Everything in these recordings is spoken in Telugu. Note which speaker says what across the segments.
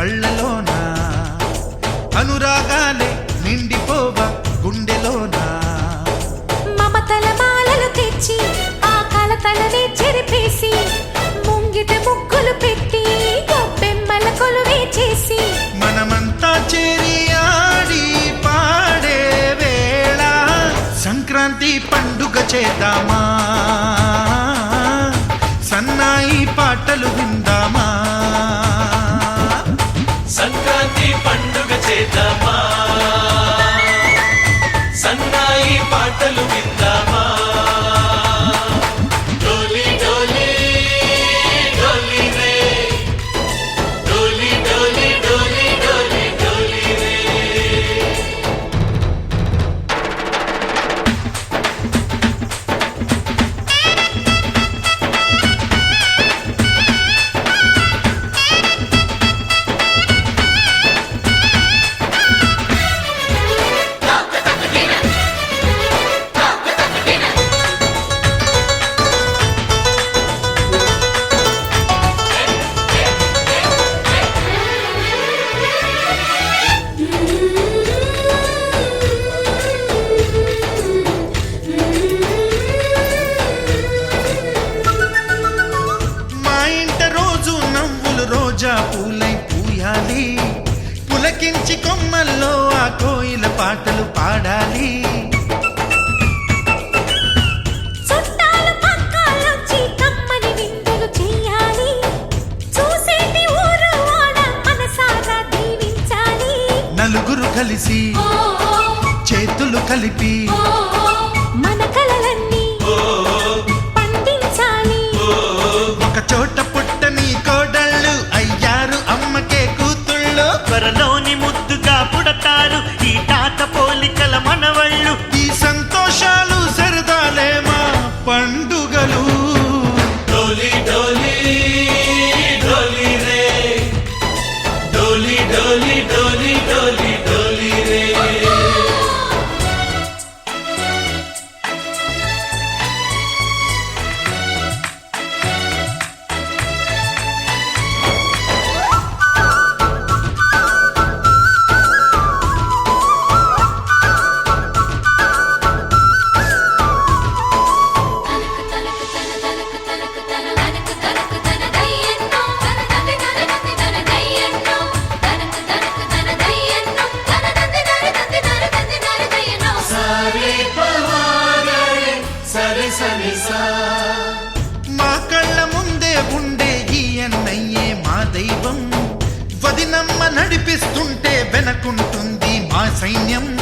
Speaker 1: కళ్ళలోన? అనురాగాలే నిండిపోవ గుండెలోన?
Speaker 2: మమతల మాలలు తెచ్చి ఆ కలతలనే చెరిపేసి ముంగిట ముగ్గులు పెట్టి గొప్పెమ్మల కొలువే చేసి.
Speaker 1: మనమంతా చేరి ఆడి పాడే వేళ సంక్రాంతి పండుగ చేద్దామా? సన్నాయి పాటలు విందామా?
Speaker 3: సంక్రాంతి పండుగ
Speaker 2: మనసారా దీవించాలి.
Speaker 1: నలుగురు కలిసి చేతులు కలిపి
Speaker 3: डोली डोली डोली डोली
Speaker 1: అన్నయ్యే మా దైవం. వదినమ్మ నడిపిస్తుంటే వెనకుంటుంది మా సైన్యం.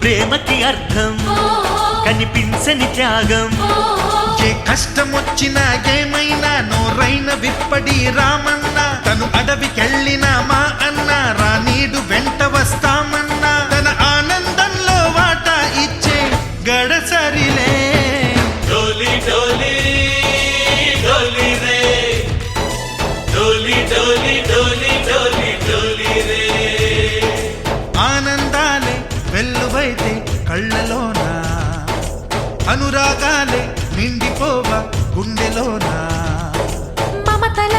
Speaker 4: ప్రేమకి అర్థం. కనిపించని త్యాగం.
Speaker 1: ఏ కష్టమొచ్చినా ఏమైనా నోరైన విప్పడి రామన్న. తను అడవికెళ్ళిన మా అన్న రానీడు వెంట వస్తామన్న. తన ఆనందంలో వాటా ఇచ్చే గడసరిలే కళ్ళలోనా? అనురాగాలే నిండిపోవ గుండెలోనా?
Speaker 2: మమతల